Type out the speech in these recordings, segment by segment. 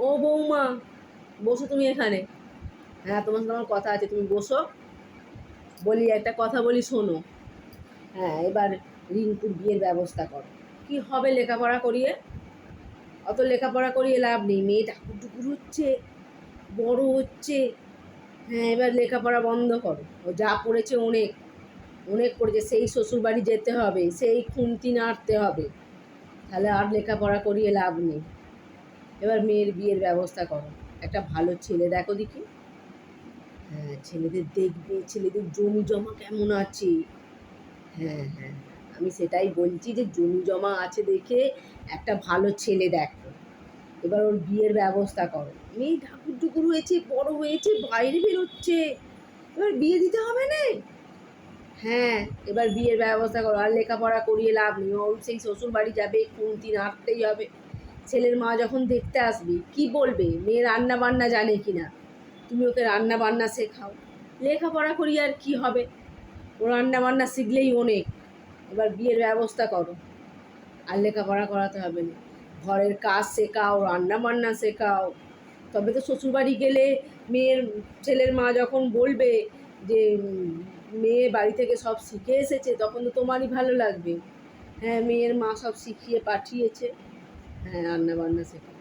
ও বৌমা, বসো তুমি এখানে। হ্যাঁ তোমার সাথে আমার কথা আছে, তুমি বসো। বলি, একটা কথা বলি, শোনো। হ্যাঁ এবার রিঙ্কুর বিয়ের ব্যবস্থা করো। কি হবে লেখাপড়া করিয়ে? অত লেখাপড়া করিয়ে লাভ নেই মেয়ে ঠাকুর টুকুর হচ্ছে, বড় হচ্ছে। হ্যাঁ এবার লেখাপড়া বন্ধ করো। ও যা পড়েছে অনেক অনেক পড়েছে, সেই শ্বশুরবাড়ি যেতে হবে, সেই খুন্তি নাড়তে হবে। তাহলে আর লেখাপড়া করিয়ে লাভ নেই। এবার মেয়ের বিয়ের ব্যবস্থা করো। একটা ভালো ছেলে দেখো দেখি। হ্যাঁ ছেলেদের দেখবে, ছেলেদের জমি জমা কেমন আছে? হ্যাঁ হ্যাঁ আমি সেটাই বলছি যে জমি জমা আছে দেখে একটা ভালো ছেলে দেখো। এবার ওর বিয়ের ব্যবস্থা করো। মেয়ে ঠাকুর টুকুর হয়েছে, বড় হয়েছে, বাইরে বেরোচ্ছে। এবার বিয়ে দিতে হবে না? হ্যাঁ এবার বিয়ের ব্যবস্থা করো। আর লেখাপড়া করিয়ে লাভ নেই। ও সেই শ্বশুর বাড়ি যাবে খুন্তি নাড়তেই হবে। ছেলের মা যখন দেখতে আসবে, কি বলবে? মেয়ে রান্না বান্না জানে কি না তুমি ওকে রান্না বান্না শেখাও। লেখাপড়া করি আর কি হবে? ও রান্না বান্না শিখলেই অনেক। এবার বিয়ের ব্যবস্থা করো। আর লেখাপড়া করাতে হবে না। ঘরের কাজ শেখাও রান্না বান্না শেখাও। তবে তো শ্বশুরবাড়ি গেলে মেয়ের, ছেলের মা যখন বলবে যে, মেয়ে বাড়ি থেকে সব শিখে এসেছে, তখন তো তোমারই ভালো লাগবে। হ্যাঁ মেয়ের মা সব শিখিয়ে পাঠিয়েছে। হ্যাঁ রান্নাবান্না শেখাও।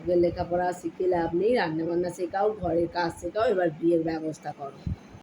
ওদের লেখাপড়া শিখে লাভ নেই রান্না বান্না শেখাও, ঘরের কাজ শেখাও, এবার বিয়ের ব্যবস্থা করো।